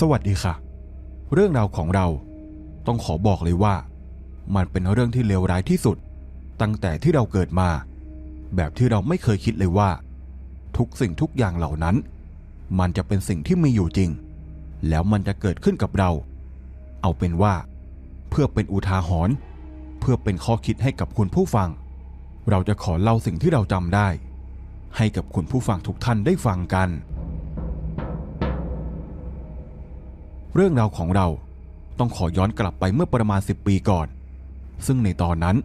สวัสดีค่ะ เรื่องราวของเราต้องขอบอกเลยว่า มันเป็นเรื่องที่เลวร้ายที่สุด ตั้งแต่ที่เราเกิดมา แบบที่เราไม่เคยคิดเลยว่า ทุกสิ่งทุกอย่างเหล่านั้น มันจะเป็นสิ่งที่มีอยู่จริง แล้วมันจะเกิดขึ้นกับเรา เอาเป็นว่า เพื่อเป็นอุทาหรณ์เพื่อเป็นข้อคิดให้กับคุณผู้ฟัง เราจะขอเล่าสิ่งที่เราจำได้ ให้กับคุณผู้ฟังทุกท่านได้ฟังกัน เรื่องราวของเราต้องขอย้อนกลับไปเมื่อประมาณ 10 ปีก่อน ซึ่งในตอนนั้น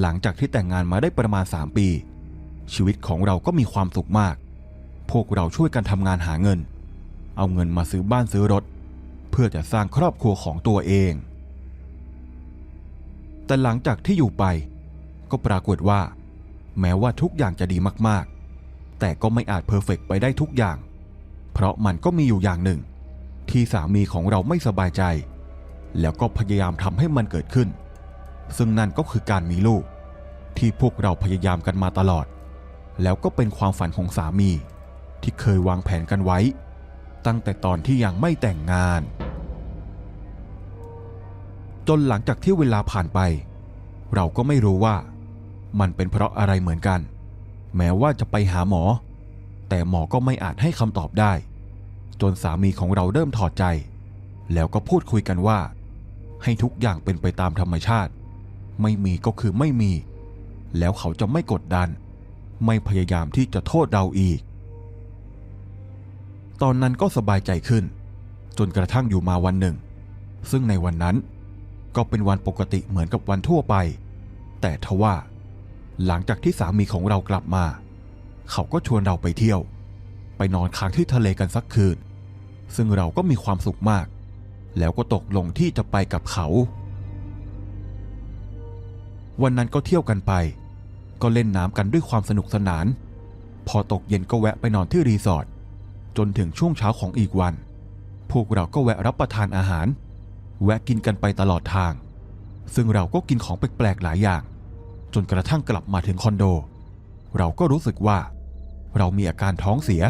หลังจากที่แต่งงานมาได้ประมาณ 3 ปี ชีวิตของเราก็มีความสุขมาก พวกเราช่วยกันทำงานหาเงิน เอาเงินมาซื้อบ้านซื้อรถ เพื่อจะสร้างครอบครัวของตัวเอง แต่หลังจากที่อยู่ไป ก็ปรากฏว่า แม้ว่าทุกอย่างจะดีมากๆ แต่ก็ไม่อาจเพอร์เฟกต์ไปได้ทุกอย่าง เพราะมันก็มีอยู่อย่างหนึ่ง ที่สามีของเราไม่สบายใจ แล้วก็พยายามทำให้มันเกิดขึ้น ซึ่งนั่นก็คือการมีลูก ที่พวกเราพยายามกันมาตลอด แล้วก็เป็นความฝันของสามี ที่เคยวางแผนกันไว้ ตั้งแต่ตอนที่ยังไม่แต่งงาน จนหลังจากที่เวลาผ่านไป เราก็ไม่รู้ว่า มันเป็นเพราะอะไรเหมือนกัน แม้ว่าจะไปหาหมอ แต่หมอก็ไม่อาจให้คำตอบได้ จนสามีของเราเริ่มถอดใจ แล้วก็พูดคุยกันว่า ให้ทุกอย่างเป็นไปตามธรรมชาติ ไม่มีก็คือไม่มี แล้วเขาจะไม่กดดัน ไม่พยายามที่จะโทษเราอีก ตอนนั้นก็สบายใจขึ้น จนกระทั่งอยู่มาวันหนึ่ง ซึ่งในวันนั้นก็เป็นวันปกติเหมือนกับวันทั่วไป แต่ทว่า หลังจากที่สามีของเรากลับมา เขาก็ชวนเราไปเที่ยว ไปนอนค้างที่ทะเลกันสักคืน ซึ่งเราก็มีความสุขมาก แล้วก็ตกลงที่จะไปกับเขา วันนั้นก็เที่ยวกันไป ก็เล่นน้ำกันด้วยความสนุกสนาน พอตกเย็นก็แวะไปนอนที่รีสอร์ทจนถึงช่วงเช้าของอีกวัน พวกเราก็แวะรับประทานอาหาร แวะกินกันไปตลอดทาง ซึ่งเราก็กินของแปลกๆหลายอย่าง จนกระทั่งกลับมาถึงคอนโด เราก็รู้สึกว่า เรามีอาการท้องเสีย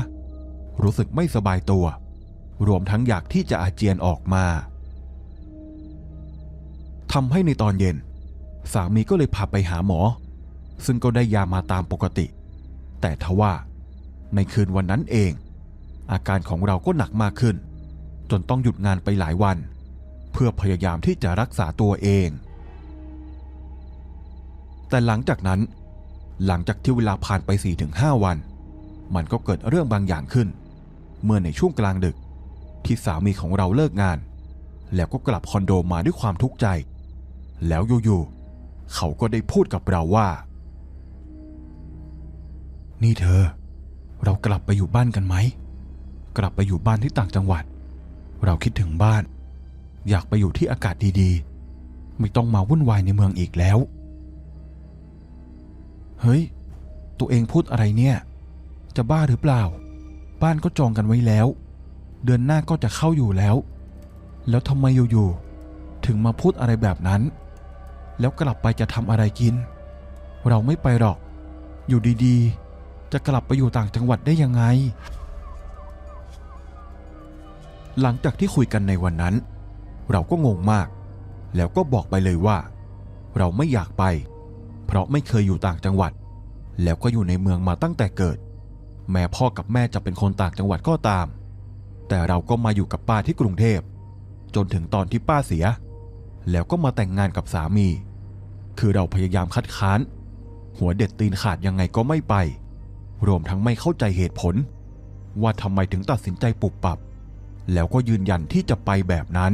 รู้สึกไม่สบายตัว รวมทั้งอยากที่จะอาเจียนออกมาทำให้ในตอนเย็น สามีก็เลยพาไปหาหมอ ซึ่งก็ได้ยามาตามปกติ แต่ทว่า ในคืนวันนั้นเอง อาการของเราก็หนักมากขึ้น จนต้องหยุดงานไปหลายวัน เพื่อพยายามที่จะรักษาตัวเอง แต่หลังจากนั้น หลังจากที่เวลาผ่านไป 4-5 วัน มันก็เกิดเรื่องบางอย่างขึ้น เมื่อในช่วงกลางดึก ที่สามีของเราเลิกงาน แล้วก็กลับคอนโดมาด้วยความทุกข์ใจ แล้วอยู่ๆเขาก็ได้พูดกับเราว่า นี่เธอ เรากลับไปอยู่บ้านกันไหม กลับไปอยู่บ้านที่ต่างจังหวัด เราคิดถึงบ้าน อยากไปอยู่ที่อากาศดีๆ ไม่ต้องมาวุ่นวายในเมืองอีกแล้ว เฮ้ย ตัวเองพูดอะไรเนี่ย จะบ้าหรือเปล่า บ้านก็จองกันไว้แล้ว เดือนหน้าก็จะเข้าอยู่แล้ว แล้วทำไมอยู่ๆถึงมาพูดอะไรแบบนั้น แล้วกลับไปจะทำอะไรกิน เราไม่ไปหรอก อยู่ดีๆ จะกลับไปอยู่ต่างจังหวัดได้ยังไง หลังจากที่คุยกันในวันนั้น เราก็งงมาก แล้วก็บอกไปเลยว่า เราไม่อยากไป เพราะไม่เคยอยู่ต่างจังหวัด แล้วก็อยู่ในเมืองมาตั้งแต่เกิด แม้พ่อกับแม่จะเป็นคนต่างจังหวัดก็ตาม แต่เราก็มาอยู่กับป้าที่กรุงเทพ จนถึงตอนที่ป้าเสีย แล้วก็มาแต่งงานกับสามี คือเราพยายามคัดค้าน หัวเด็ดตีนขาดยังไงก็ไม่ไป รวมทั้งไม่เข้าใจเหตุผล ว่าทำไมถึงตัดสินใจปุบปับ แล้วก็ยืนยันที่จะไปแบบนั้น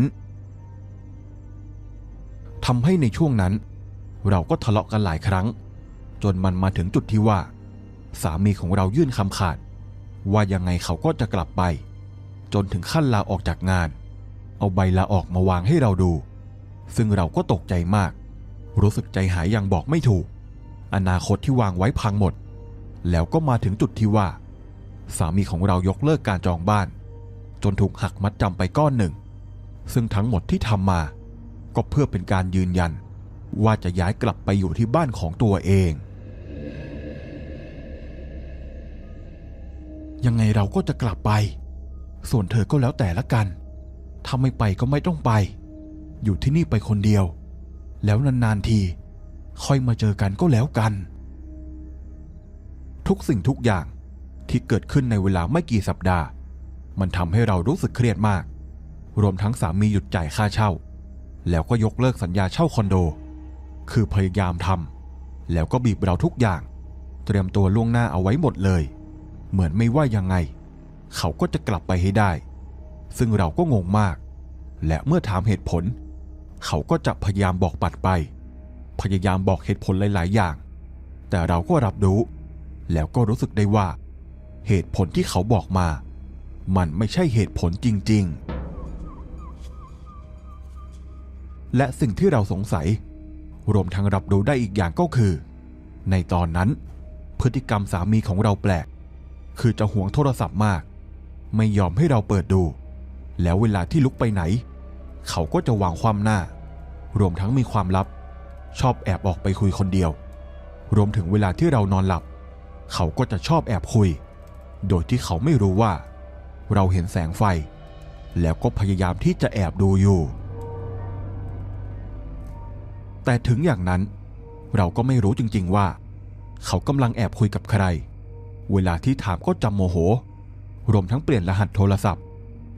ทำให้ในช่วงนั้น เราก็ทะเลาะกันหลายครั้ง จนมันมาถึงจุดที่ว่า สามีของเรายื่นคำขาด ว่ายังไงเขาก็จะกลับไป จนถึงขั้นลาออกจากงาน เอาใบลาออกมาวางให้เราดู ซึ่งเราก็ตกใจมาก รู้สึกใจหายอย่างบอกไม่ถูก อนาคตที่วางไว้พังหมด แล้วก็มาถึงจุดที่ว่า สามีของเรายกเลิกการจองบ้าน จนถูกหักมัดจำไปก้อนหนึ่ง ซึ่งทั้งหมดที่ทำมา ก็เพื่อเป็นการยืนยัน ว่าจะย้ายกลับไปอยู่ที่บ้านของตัวเองยังไงเราก็จะกลับไป ส่วนเธอก็แล้วแต่ละกัน ถ้าไม่ไปก็ไม่ต้องไป อยู่ที่นี่ไปคนเดียว แล้วนานๆที ค่อยมาเจอกันก็แล้วกัน ทุกสิ่งทุกอย่างที่เกิดขึ้นในเวลาไม่กี่สัปดาห์ มันทำให้เรารู้สึกเครียดมาก รวมทั้งสามีหยุดจ่ายค่าเช่า แล้วก็ยกเลิกสัญญาเช่าคอนโด คือพยายามทำแล้วก็บีบเราทุกอย่าง เตรียมตัวล่วงหน้าเอาไว้หมดเลย เหมือนไม่ว่ายังไง เขาก็จะกลับไปให้ได้ ซึ่งเราก็งงมาก และเมื่อถามเหตุผล เขาก็จะพยายามบอกปัดไป พยายามบอกเหตุผลหลาย ๆ อย่าง แต่เราก็รับรู้ แล้วก็รู้สึกได้ว่า เหตุผลที่เขาบอกมา มันไม่ใช่เหตุผลจริง ๆ และสิ่งที่เราสงสัย รวมทั้งรับรู้ได้อีกอย่างก็คือ ในตอนนั้นพฤติกรรมสามีของเราแปลก คือจะห่วงโทรศัพท์มาก ไม่ยอมให้เราเปิดดู แล้วเวลาที่ลุกไปไหน เขาก็จะวางความหน้า รวมทั้งมีความลับ ชอบแอบออกไปคุยคนเดียว รวมถึงเวลาที่เรานอนหลับ เขาก็จะชอบแอบคุย โดยที่เขาไม่รู้ว่า เราเห็นแสงไฟ แล้วก็พยายามที่จะแอบดูอยู่ แต่ถึงอย่างนั้น เราก็ไม่รู้จริง ๆว่า เขากำลังแอบคุยกับใคร เวลาที่ถามก็จำโมโห รวมทั้งเปลี่ยนรหัสโทรศัพท์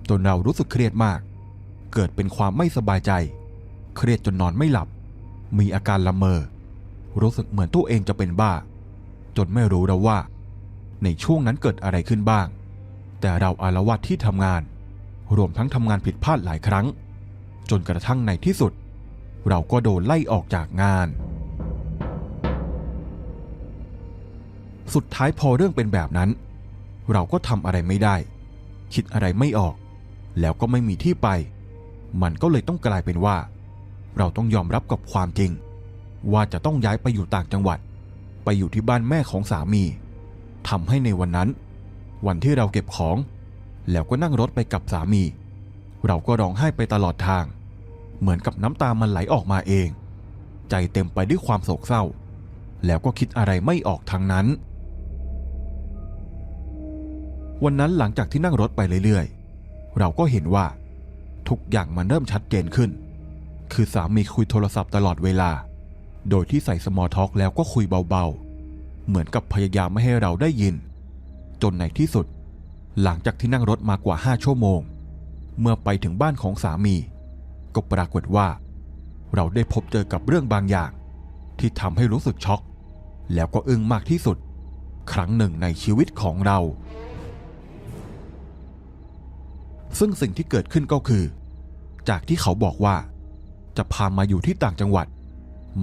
จนเรารู้สึกเครียดมาก เกิดเป็นความไม่สบายใจ เครียดจนนอนไม่หลับ มีอาการละเมอ รู้สึกเหมือนตัวเองจะเป็นบ้า จนไม่รู้แล้วว่า ในช่วงนั้นเกิดอะไรขึ้นบ้าง แต่เราอารวาสที่ทำงาน รวมทั้งทำงานผิดพลาดหลายครั้ง จนกระทั่งในที่สุด เราก็โดนไล่ออกจากงานสุดท้ายพอเรื่องเป็นแบบนั้น เราก็ทำอะไรไม่ได้ คิดอะไรไม่ออก แล้วก็ไม่มีที่ไป มันก็เลยต้องกลายเป็นว่า เราต้องยอมรับกับความจริง ว่าจะต้องย้ายไปอยู่ต่างจังหวัด ไปอยู่ที่บ้านแม่ของสามีทำให้ในวันนั้น วันที่เราเก็บของ แล้วก็นั่งรถไปกับสามี เราก็ร้องไห้ไปตลอดทาง เหมือนกับน้ำตามันไหลออกมาเอง ใจเต็มไปด้วยความโศกเศร้า แล้วก็คิดอะไรไม่ออกทั้งนั้น วันนั้นหลังจากที่นั่งรถไปเรื่อยๆ เราก็เห็นว่า ทุกอย่างมันเริ่มชัดเจนขึ้น คือสามีคุยโทรศัพท์ตลอดเวลา โดยที่ใส่สมอท็อกแล้วก็คุยเบาๆ เหมือนกับพยายามไม่ให้เราได้ยิน จนในที่สุด หลังจากที่นั่งรถมากว่าห้าชั่วโมง เมื่อไปถึงบ้านของสามี ก็ปรากฏว่า เราได้พบเจอกับเรื่องบางอย่าง ที่ทำให้รู้สึกช็อก แล้วก็อึ้งมากที่สุด ครั้งหนึ่งในชีวิตของเรา ซึ่งสิ่งที่เกิดขึ้นก็คือ จากที่เขาบอกว่า จะพามาอยู่ที่ต่างจังหวัด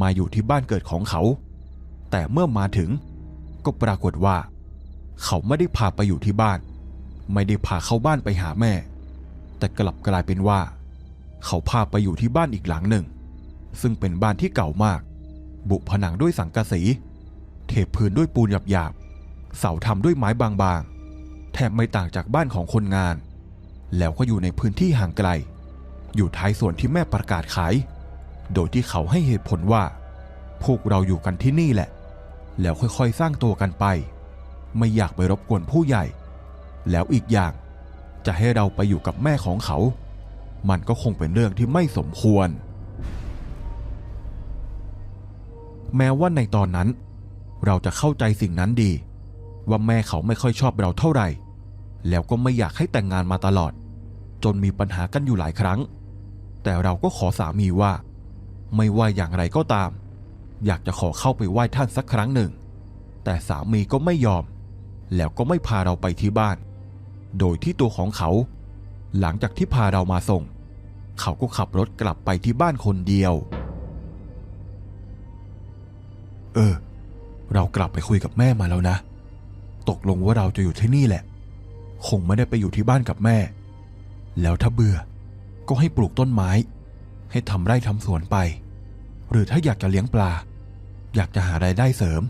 มาอยู่ที่บ้านเกิดของเขา แต่เมื่อมาถึง ก็ปรากฏว่า เขาไม่ได้พาไปอยู่ที่บ้าน ไม่ได้พาเข้าบ้านไปหาแม่ แต่กลับกลายเป็นว่า เขาพาไปอยู่ที่บ้านอีกหลังหนึ่ง ซึ่งเป็นบ้านที่เก่ามาก บุผนังด้วยสังกะสี เทพื้นด้วยปูนหยาบๆเสาทำด้วยไม้บางๆแทบไม่ต่างจากบ้านของคนงาน แล้วก็อยู่ในพื้นที่ห่างไกล อยู่ท้ายส่วนที่แม่ประกาศขาย โดยที่เขาให้เหตุผลว่า พวกเราอยู่กันที่นี่แหละ แล้วค่อยๆสร้างตัวกันไป ไม่อยากไปรบกวนผู้ใหญ่ แล้วอีกอย่างจะให้เราไปอยู่กับแม่ของเขา มันก็คงเป็นเรื่องที่ไม่สมควร แม้ว่าในตอนนั้น เราจะเข้าใจสิ่งนั้นดี ว่าแม่เขาไม่ค่อยชอบเราเท่าไหร่ แล้วก็ไม่อยากให้แต่งงานมาตลอด จนมีปัญหากันอยู่หลายครั้ง แต่เราก็ขอสามีว่า ไม่ว่าอย่างไรก็ตาม อยากจะขอเข้าไปไหว้ท่านสักครั้งหนึ่ง แต่สามีก็ไม่ยอม แล้วก็ไม่พาเราไปที่บ้าน โดยที่ตัวของเขา หลังจากที่พาเรามาส่ง เขาก็ขับรถกลับไปที่บ้านคนเดียว เออ เรากลับไปคุยกับแม่มาแล้วนะ ตกลงว่าเราจะอยู่ที่นี่แหละ คงไม่ได้ไปอยู่ที่บ้านกับแม่ แล้วถ้าเบื่อ ก็ให้ปลูกต้นไม้ ให้ทำไร่ทำสวนไป หรือถ้าอยากจะเลี้ยงปลา อยากจะหารายได้เสริม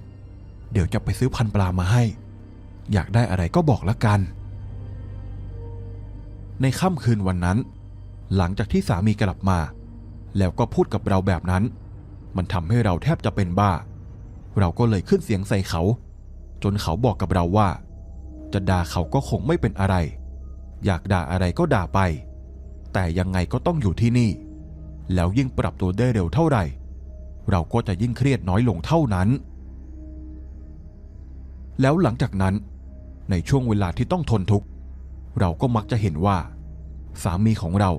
เดี๋ยวจะไปซื้อพันปลามาให้ อยากได้อะไรก็บอกละกัน ในค่ำคืนวันนั้น หลังจากที่สามีกลับมา แล้วก็พูดกับเราแบบนั้น มันทำให้เราแทบจะเป็นบ้า เราก็เลยขึ้นเสียงใส่เขา จนเขาบอกกับเราว่า จะด่าเขาก็คงไม่เป็นอะไร อยากด่าอะไรก็ด่าไป แต่ยังไงก็ต้องอยู่ที่นี่ แล้วยิ่งปรับตัวได้เร็วเท่าไหร่ เราก็จะยิ่งเครียดน้อยลงเท่านั้น แล้วหลังจากนั้น ในช่วงเวลาที่ต้องทนทุกข์ เราก็มักจะเห็นว่า สามีของเรา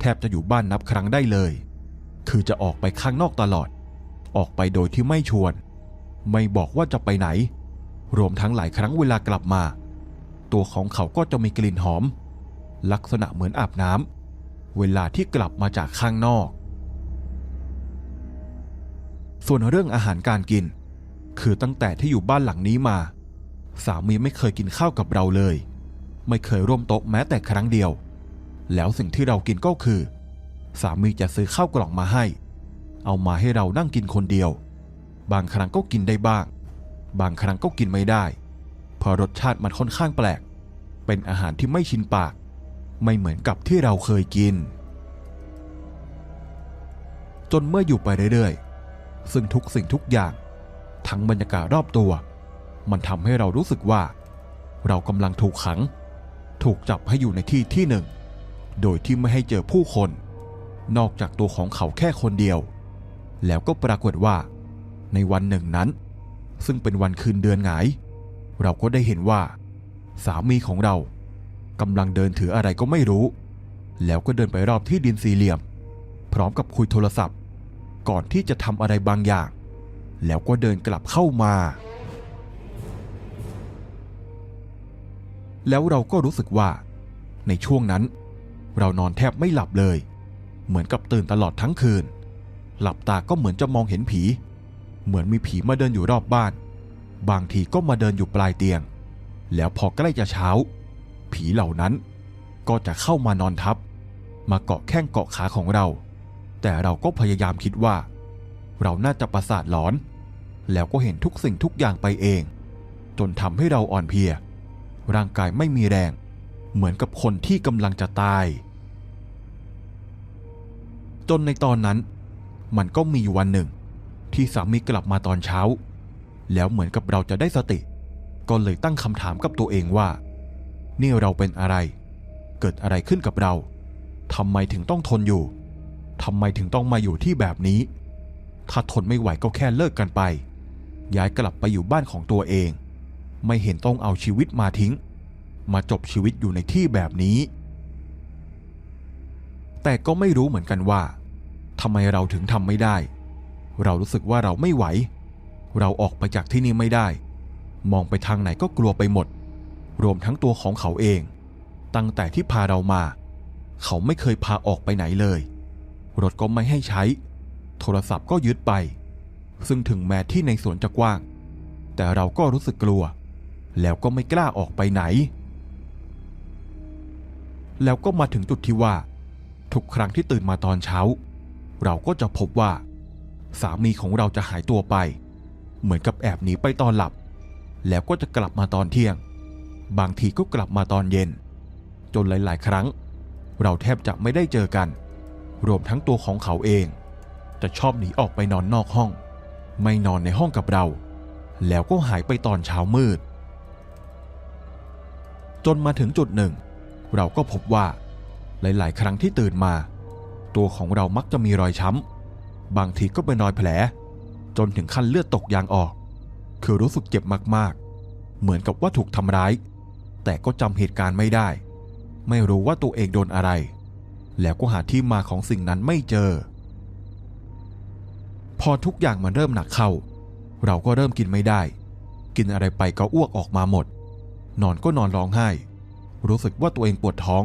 แทบจะอยู่บ้านนับครั้งได้เลย คือจะออกไปข้างนอกตลอด ออกไปโดยที่ไม่ชวน ไม่บอกว่าจะไปไหน รวมทั้งหลายครั้งเวลากลับมา ตัวของเขาก็จะมีกลิ่นหอม ลักษณะเหมือนอาบน้ำเวลาที่กลับมาจากข้างนอก ส่วนเรื่องอาหารการกิน คือตั้งแต่ที่อยู่บ้านหลังนี้มา สามีไม่เคยกินข้าวกับเราเลย ไม่เคยร่วมโต๊ะแม้แต่ครั้งเดียว แล้วสิ่งที่เรากินก็คือ สามีจะซื้อข้าวกล่องมาให้ เอามาให้เรานั่งกินคนเดียว บางครั้งก็กินได้บ้าง บางครั้งก็กินไม่ได้ เพราะรสชาติมันค่อนข้างแปลก เป็นอาหารที่ไม่ชินปาก ไม่เหมือนกับที่เราเคยกิน จนเมื่ออยู่ไปเรื่อยๆ ซึ่งทุกสิ่งทุกอย่าง ทั้งบรรยากาศรอบตัว มันทำให้เรารู้สึกว่า เรากำลังถูกขัง ถูกจับให้อยู่ในที่ที่หนึ่ง โดยที่ไม่ให้เจอผู้คน นอกจากตัวของเขาแค่คนเดียว แล้วก็ปรากฏว่า ในวันหนึ่งนั้น ซึ่งเป็นวันคืนเดือนหงาย เราก็ได้เห็นว่า สามีของเรากำลังเดินถืออะไรก็ไม่รู้ แล้วก็เดินไปรอบที่ดินสี่เหลี่ยม พร้อมกับคุยโทรศัพท์ ก่อนที่จะทำอะไรบางอย่าง แล้วก็เดินกลับเข้ามา แล้วเราก็รู้สึกว่า ในช่วงนั้น เรานอนแทบไม่หลับเลย เหมือนกับตื่นตลอดทั้งคืน หลับตาก็เหมือนจะมองเห็นผี เหมือนมีผีมาเดินอยู่รอบบ้าน บางทีก็มาเดินอยู่ปลายเตียง แล้วพอใกล้จะเช้า ผีเหล่านั้นก็จะเข้ามานอนทับ มาเกาะแข้งเกาะขาของเรา แต่เราก็พยายามคิดว่า เราน่าจะประสาทหลอน แล้วก็เห็นทุกสิ่งทุกอย่างไปเอง จนทำให้เราอ่อนเพลีย ร่างกายไม่มีแรง เหมือนกับคนที่กำลังจะตาย จนในตอนนั้น มันก็มีวันหนึ่ง ที่สามีกลับมาตอนเช้า แล้วเหมือนกับเราจะได้สติ ก็เลยตั้งคำถามกับตัวเองว่า นี่เราเป็นอะไร เกิดอะไรขึ้นกับเราทำไมถึงต้องทนอยู่ทำไมถึงต้องมาอยู่ที่แบบนี้ ถ้าทนไม่ไหวก็แค่เลิกกันไป ย้ายกลับไปอยู่บ้านของตัวเอง ไม่เห็นต้องเอาชีวิตมาทิ้ง มาจบชีวิตอยู่ในที่แบบนี้ แต่ก็ไม่รู้เหมือนกันว่าทำไมเราถึงทำไม่ได้ เรารู้สึกว่าเราไม่ไหว เราออกไปจากที่นี่ไม่ได้ มองไปทางไหนก็กลัวไปหมด รวมทั้งตัวของเขาเอง ตั้งแต่ที่พาเรามา เขาไม่เคยพาออกไปไหนเลย รถก็ไม่ให้ใช้ โทรศัพท์ก็ยึดไป ซึ่งถึงแม้ที่ในสวนจะกว้าง แต่เราก็รู้สึกกลัว แล้วก็ไม่กล้าออกไปไหน แล้วก็มาถึงจุดที่ว่า ทุกครั้งที่ตื่นมาตอนเช้า เราก็จะพบว่า สามีของเราจะหายตัวไป เหมือนกับแอบหนีไปตอนหลับ แล้วก็จะกลับมาตอนเที่ยง บางทีก็กลับมาตอนเย็น จนหลาย ๆ ครั้ง เราแทบจะไม่ได้เจอกัน รวมทั้งตัวของเขาเอง จะชอบหนีออกไปนอนนอกห้อง ไม่นอนในห้องกับเรา แล้วก็หายไปตอนเช้ามืด จนมาถึงจุดหนึ่ง เราก็พบว่า หลาย ๆ ครั้งที่ตื่นมา ตัวของเรามักจะมีรอยช้ำบางทีก็เป็นรอยแผล จนถึงขั้นเลือดตกยางออก คือรู้สึกเจ็บมากๆ เหมือนกับว่าถูกทำร้าย แต่ก็จำเหตุการณ์ไม่ได้ ไม่รู้ว่าตัวเองโดนอะไร แล้วก็หาที่มาของสิ่งนั้นไม่เจอ พอทุกอย่างมันเริ่มหนักเข้า เราก็เริ่มกินไม่ได้ กินอะไรไปก็อ้วกออกมาหมด นอนก็นอนร้องไห้ รู้สึกว่าตัวเองปวดท้อง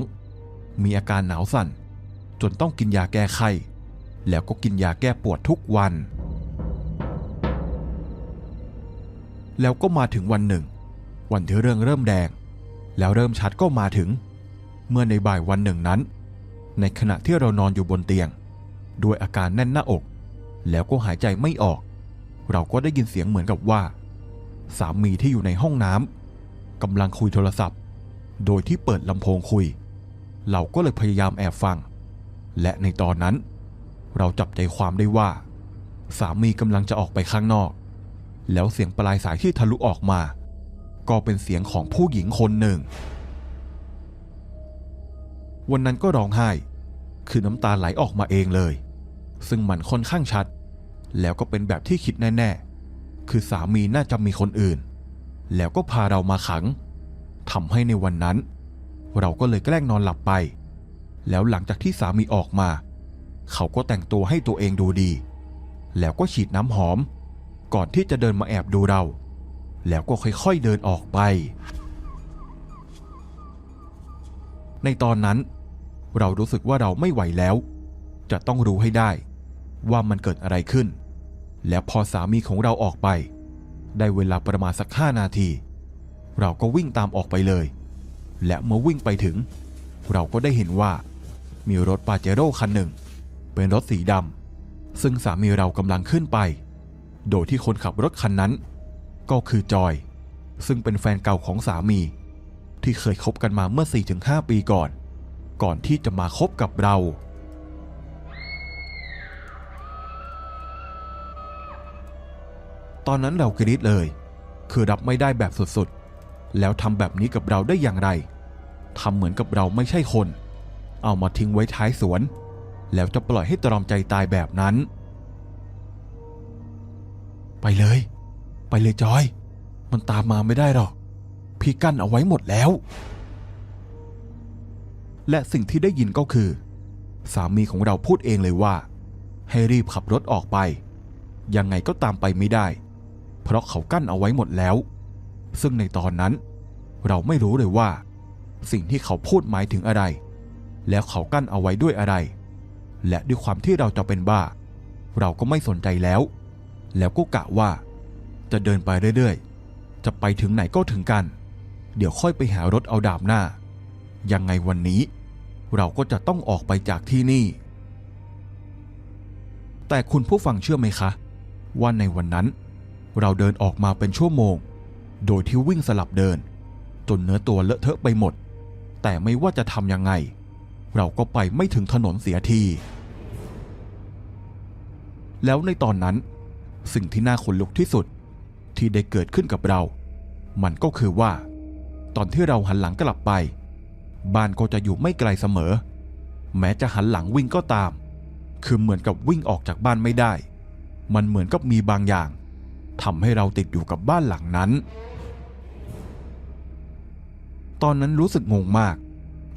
มีอาการหนาวสั่น จนต้องกินยาแก้ไข้แล้วก็กินยาแก้ปวดทุกวัน แล้วก็มาถึงวันหนึ่ง วันที่เรื่องเริ่มแดง แล้วเริ่มชัดก็มาถึง เมื่อในบ่ายวันหนึ่งนั้น ในขณะที่เรานอนอยู่บนเตียง ด้วยอาการแน่นหน้าอก แล้วก็หายใจไม่ออก เราก็ได้ยินเสียงเหมือนกับว่า สามีที่อยู่ในห้องน้ำกำลังคุยโทรศัพท์ โดยที่เปิดลำโพงคุย เราก็เลยพยายามแอบฟัง และในตอนนั้น เราจับใจความได้ว่า สามีกำลังจะออกไปข้างนอก แล้วเสียงปลายสายที่ทะลุออกมา ก็เป็นเสียงของผู้หญิงคนหนึ่ง วันนั้นก็ร้องไห้ คือน้ำตาไหลออกมาเองเลย ซึ่งมันค่อนข้างชัด แล้วก็เป็นแบบที่คิดแน่ๆ คือสามีน่าจะมีคนอื่น แล้วก็พาเรามาขังทำให้ในวันนั้น เราก็เลยแกล้งนอนหลับไป แล้วหลังจากที่สามีออกมา เขาก็แต่งตัวให้ตัวเองดูดี แล้วก็ฉีดน้ำหอม ก่อนที่จะเดินมาแอบดูเรา แล้วก็ค่อยๆเดินออกไป ในตอนนั้น เรารู้สึกว่าเราไม่ไหวแล้ว จะต้องรู้ให้ได้ ว่ามันเกิดอะไรขึ้น แล้วพอสามีของเราออกไป ได้เวลาประมาณสักห้านาที เราก็วิ่งตามออกไปเลย และเมื่อวิ่งไปถึง เราก็ได้เห็นว่า มีรถปาเจโร่คันหนึ่ง เป็นรถสีดำซึ่งสามีเรากำลังขึ้นไป โดยที่คนขับรถคันนั้น ก็คือจอย ซึ่งเป็นแฟนเก่าของสามี ที่เคยคบกันมาเมื่อ 4-5 ปีก่อน ก่อนที่จะมาคบกับเรา ตอนนั้นเรากรี๊ดเลย คือรับไม่ได้แบบสุดๆ แล้วทำแบบนี้กับเราได้อย่างไรทำเหมือนกับเราไม่ใช่คน เอามาทิ้งไว้ท้ายสวน แล้วจะปล่อยให้ตรอมใจตายแบบนั้น ไปเลย ไปเลยจอย มันตามมาไม่ได้หรอก พี่กั้นเอาไว้หมดแล้ว และสิ่งที่ได้ยินก็คือ สามีของเราพูดเองเลยว่า ให้รีบขับรถออกไป ยังไงก็ตามไปไม่ได้ เพราะเขากั้นเอาไว้หมดแล้ว ซึ่งในตอนนั้น เราไม่รู้เลยว่า สิ่งที่เขาพูดหมายถึงอะไร แล้วเขากั้นเอาไว้ด้วยอะไร และด้วยความที่เราจะเป็นบ้า เราก็ไม่สนใจแล้ว แล้วก็กะว่า จะเดินไปเรื่อยๆ จะไปถึงไหนก็ถึงกัน เดี๋ยวค่อยไปหารถเอาดาบหน้า ยังไงวันนี้ เราก็จะต้องออกไปจากที่นี่ แต่คุณผู้ฟังเชื่อไหมคะ ว่าในวันนั้น เราเดินออกมาเป็นชั่วโมง โดยที่วิ่งสลับเดิน จนเนื้อตัวเลอะเทอะไปหมด แต่ไม่ว่าจะทำยังไง เราก็ไปไม่ถึงถนนเสียทีแล้วในตอนนั้น สิ่งที่น่าขนลุกที่สุด ที่ได้เกิดขึ้นกับเรา มันก็คือว่า ตอนที่เราหันหลังกลับไป บ้านก็จะอยู่ไม่ไกลเสมอ แม้จะหันหลังวิ่งก็ตาม คือเหมือนกับวิ่งออกจากบ้านไม่ได้ มันเหมือนกับมีบางอย่างทำให้เราติดอยู่กับบ้านหลังนั้น ตอนนั้นรู้สึกงงมาก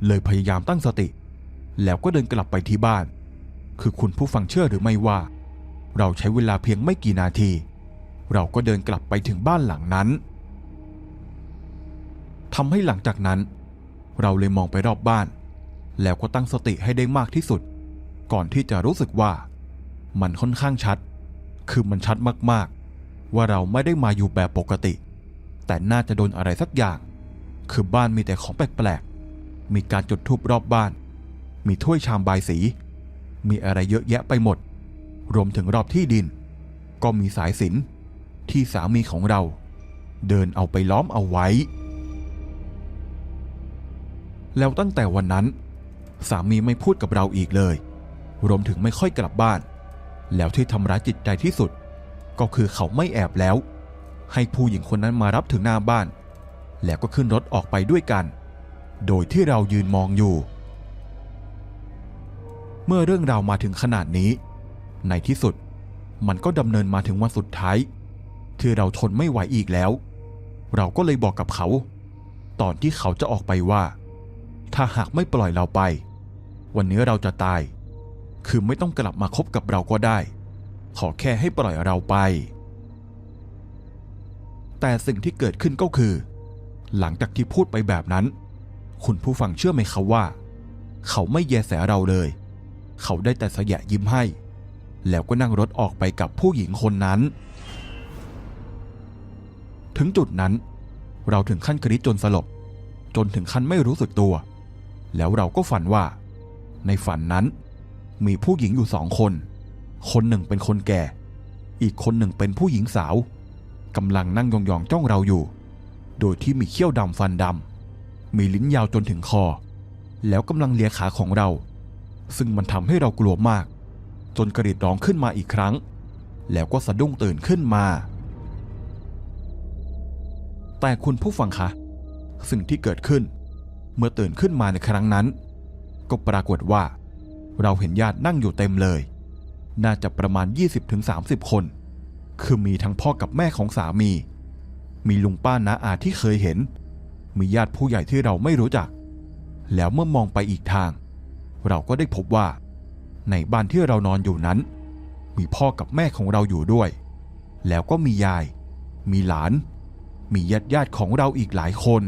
เลยพยายามตั้งสติ แล้วก็เดินกลับไปที่บ้าน คือคุณผู้ฟังเชื่อหรือไม่ว่า เราใช้เวลาเพียงไม่กี่นาที เราก็เดินกลับไปถึงบ้านหลังนั้นทำให้หลังจากนั้น เราเลยมองไปรอบบ้าน แล้วก็ตั้งสติให้ได้มากที่สุด ก่อนที่จะรู้สึกว่า มันค่อนข้างชัด คือมันชัดมากๆ ว่าเราไม่ได้มาอยู่แบบปกติ แต่น่าจะโดนอะไรสักอย่าง คือบ้านมีแต่ของแปลกๆมีการจุดธูปรอบบ้าน มีถ้วยชามบายสี มีอะไรเยอะแยะไปหมด รวมถึงรอบที่ดิน ก็มีสายสินที่สามีของเรา เดินเอาไปล้อมเอาไว้ แล้วตั้งแต่วันนั้น สามีไม่พูดกับเราอีกเลย รวมถึงไม่ค่อยกลับบ้าน แล้วที่ทำร้ายจิตใจที่สุด ก็คือเขาไม่แอบแล้ว ให้ผู้หญิงคนนั้นมารับถึงหน้าบ้าน แล้วก็ขึ้นรถออกไปด้วยกัน โดยที่เรายืนมองอยู่ เมื่อเรื่องราวมาถึงขนาดนี้ ในที่สุด มันก็ดำเนินมาถึงวันสุดท้ายที่เราทนไม่ไหวอีกแล้ว เราก็เลยบอกกับเขา ตอนที่เขาจะออกไปว่า ถ้าหากไม่ปล่อยเราไป วันนี้เราจะตาย คือไม่ต้องกลับมาคบกับเราก็ได้ ขอแค่ให้ปล่อยเราไป แต่สิ่งที่เกิดขึ้นก็คือ หลังจากที่พูดไปแบบนั้น คุณผู้ฟังเชื่อไหมคะว่า เขาไม่แยแสเราเลย เขาได้แต่สยะยิ้มให้ แล้วก็นั่งรถออกไปกับผู้หญิงคนนั้น ถึงจุดนั้น เราถึงขั้นกรีดจนสลบ จนถึงขั้นไม่รู้สึกตัว แล้วเราก็ฝันว่า ในฝันนั้น มีผู้หญิงอยู่สองคน คนหนึ่งเป็นคนแก่ อีกคนหนึ่งเป็นผู้หญิงสาวกำลังนั่งยองๆจ้องเราอยู่ โดยที่มีเขี้ยวดำฟันดำมีลิ้นยาวจนถึงคอ แล้วกำลังเลียขาของเรา ซึ่งมันทำให้เรากลัวมาก จนกระดิดร้องขึ้นมาอีกครั้ง แล้วก็สะดุ้งตื่นขึ้นมา แต่คุณผู้ฟังคะ สิ่งที่เกิดขึ้น เมื่อตื่นขึ้นมาในครั้งนั้น ก็ปรากฏว่า เราเห็นญาตินั่งอยู่เต็มเลย น่าจะประมาณ 20-30 คน คือมีทั้งพ่อกับแม่ของสามี มีลุงป้าน้าอาที่เคยเห็น มีญาติผู้ใหญ่ที่เราไม่รู้จัก แล้วเมื่อมองไปอีกทาง เราก็ได้พบว่า ในบ้านที่เรานอนอยู่นั้น มีพ่อกับแม่ของเราอยู่ด้วย แล้วก็มียาย มีหลาน มีญาติญาติของเราอีกหลายคน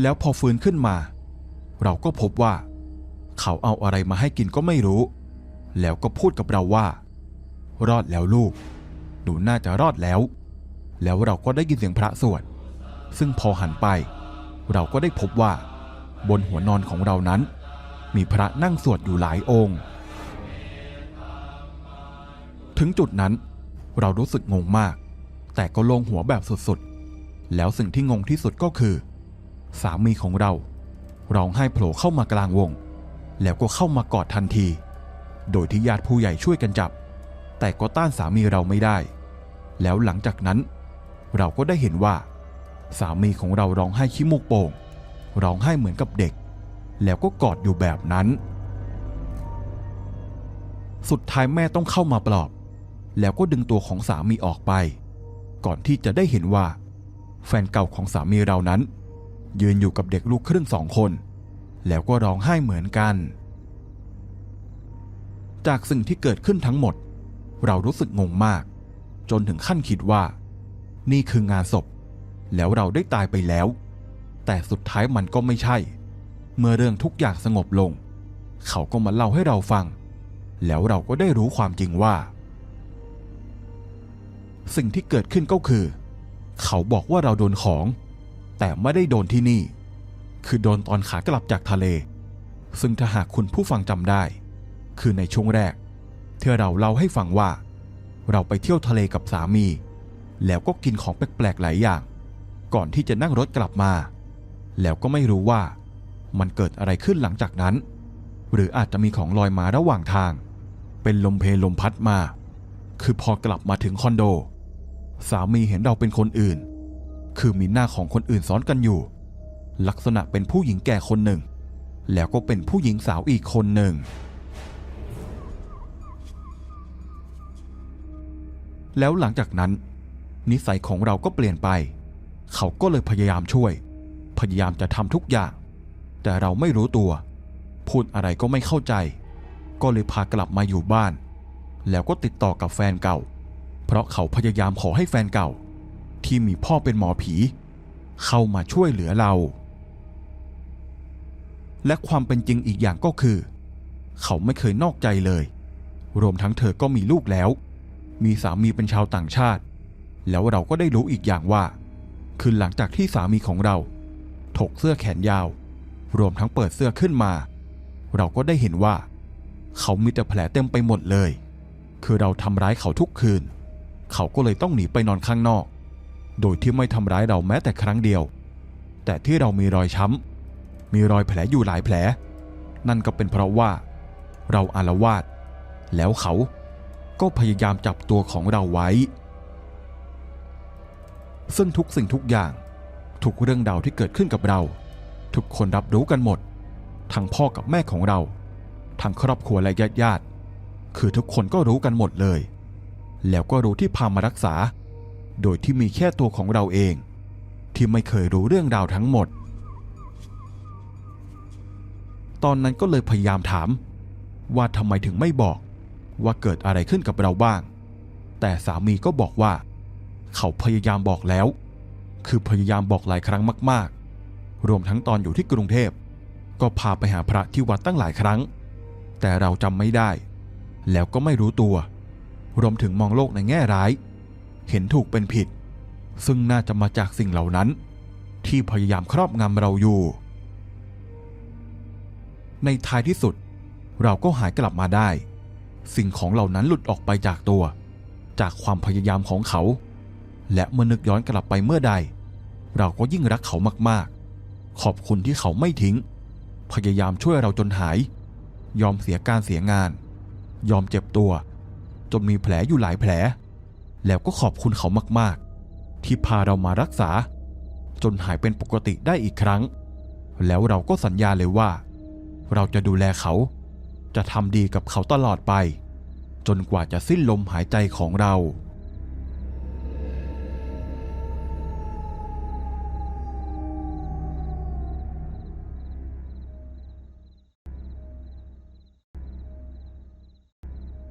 แล้วพอฟื้นขึ้นมา เราก็พบว่า เขาเอาอะไรมาให้กินก็ไม่รู้ แล้วก็พูดกับเราว่า รอดแล้วลูก หนูน่าจะรอดแล้ว แล้วเราก็ได้ยินเสียงพระสวด ซึ่งพอหันไป เราก็ได้พบว่า บนหัวนอนของเรานั้น มีพระนั่งสวดอยู่หลายองค์ ถึงจุดนั้นเรารู้สึกงงมาก แต่ก็โลงหัวแบบสุดๆ แล้วสิ่งที่งงที่สุดก็คือ สามีของเราร้องไห้โผล่เข้ามากลางวง แล้วก็เข้ามากอดทันที โดยที่ญาติผู้ใหญ่ช่วยกันจับ แต่ก็ต้านสามีเราไม่ได้ แล้วหลังจากนั้น เราก็ได้เห็นว่า สามีของเราร้องไห้ขี้มูกโป่งร้องไห้เหมือนกับเด็ก แล้วก็กอดอยู่แบบนั้น สุดท้ายแม่ต้องเข้ามาปลอบ แล้วก็ดึงตัวของสามีออกไป ก่อนที่จะได้เห็นว่า แฟนเก่าของสามีเรานั้น ยืนอยู่กับเด็กลูกครึ่งสองคน แล้วก็ร้องไห้เหมือนกัน จากสิ่งที่เกิดขึ้นทั้งหมด เรารู้สึกงงมาก จนถึงขั้นคิดว่า นี่คืองานศพ แล้วเราได้ตายไปแล้ว แต่สุดท้ายมันก็ไม่ใช่ เมื่อเรื่องทุกอย่างสงบลง เขาก็มาเล่าให้เราฟัง แล้วเราก็ได้รู้ความจริงว่า สิ่งที่เกิดขึ้นก็คือ เขาบอกว่าเราโดนของ แต่ไม่ได้โดนที่นี่ คือโดนตอนขากลับจากทะเล ซึ่งถ้าหากคุณผู้ฟังจำได้ คือในช่วงแรกที่เราเล่าให้ฟังว่า เราไปเที่ยวทะเลกับสามี แล้วก็กินของแปลกๆหลายอย่าง ก่อนที่จะนั่งรถกลับมา แล้วก็ไม่รู้ว่า มันเกิดอะไรขึ้นหลังจากนั้น หรืออาจจะมีของลอยมาระหว่างทาง เป็นลมเพลลมพัดมา คือพอกลับมาถึงคอนโด สามีเห็นเราเป็นคนอื่น คือมีหน้าของคนอื่นซ้อนกันอยู่ ลักษณะเป็นผู้หญิงแก่คนหนึ่ง แล้วก็เป็นผู้หญิงสาวอีกคนหนึ่ง แล้วหลังจากนั้น นิสัยของเราก็เปลี่ยนไป เขาก็เลยพยายามช่วย พยายามจะทำทุกอย่าง แต่เราไม่รู้ตัว พูดอะไรก็ไม่เข้าใจ ก็เลยพากลับมาอยู่บ้าน แล้วก็ติดต่อกับแฟนเก่า เพราะเขาพยายามขอให้แฟนเก่า ที่มีพ่อเป็นหมอผี เข้ามาช่วยเหลือเรา และความเป็นจริงอีกอย่างก็คือ เขาไม่เคยนอกใจเลย รวมทั้งเธอก็มีลูกแล้ว มีสามีเป็นชาวต่างชาติ แล้วเราก็ได้รู้อีกอย่างว่า คือหลังจากที่สามีของเรา ถกเสื้อแขนยาว รวมทั้งเปิดเสื้อขึ้นมา เราก็ได้เห็นว่า เขามีแต่แผลเต็มไปหมดเลย คือเราทำร้ายเขาทุกคืน เขาก็เลยต้องหนีไปนอนข้างนอก โดยที่ไม่ทำร้ายเราแม้แต่ครั้งเดียว แต่ที่เรามีรอยช้ำมีรอยแผลอยู่หลายแผล นั่นก็เป็นเพราะว่า เราอารวาสแล้วเขาก็พยายามจับตัวของเราไว้ ซึ่งทุกสิ่งทุกอย่างทุกเรื่องราวที่เกิดขึ้นกับเรา ทุกคนรับรู้กันหมด ทั้งพ่อกับแม่ของเรา ทั้งครอบครัวและญาติญาติๆคือทุกคนก็รู้กันหมดเลย แล้วก็รู้ที่พามารักษา โดยที่มีแค่ตัวของเราเอง ที่ไม่เคยรู้เรื่องราวทั้งหมด ตอนนั้นก็เลยพยายามถาม ว่าทำไมถึงไม่บอกว่าเกิดอะไรขึ้นกับเราบ้าง แต่สามีก็บอกว่า เขาพยายามบอกแล้ว คือพยายามบอกหลายครั้งมากๆ รวมทั้งตอนอยู่ที่กรุงเทพ ก็พาไปหาพระที่วัดตั้งหลายครั้ง แต่เราจำไม่ได้ แล้วก็ไม่รู้ตัว รวมถึงมองโลกในแง่ร้าย เห็นถูกเป็นผิด ซึ่งน่าจะมาจากสิ่งเหล่านั้น ที่พยายามครอบงำเราอยู่ ในท้ายที่สุด เราก็หายกลับมาได้ สิ่งของเหล่านั้นหลุดออกไปจากตัว จากความพยายามของเขา และเมื่อนึกย้อนกลับไปเมื่อใด เราก็ยิ่งรักเขามากๆ ขอบคุณที่เขาไม่ทิ้ง พยายามช่วยเราจนหาย ยอมเสียการเสียงาน ยอมเจ็บตัว จนมีแผลอยู่หลายแผล แล้วก็ขอบคุณเขามากๆ ที่พาเรามารักษา จนหายเป็นปกติได้อีกครั้ง แล้วเราก็สัญญาเลยว่า เราจะดูแลเขา จะทำดีกับเขาตลอดไป จนกว่าจะสิ้นลมหายใจของเรา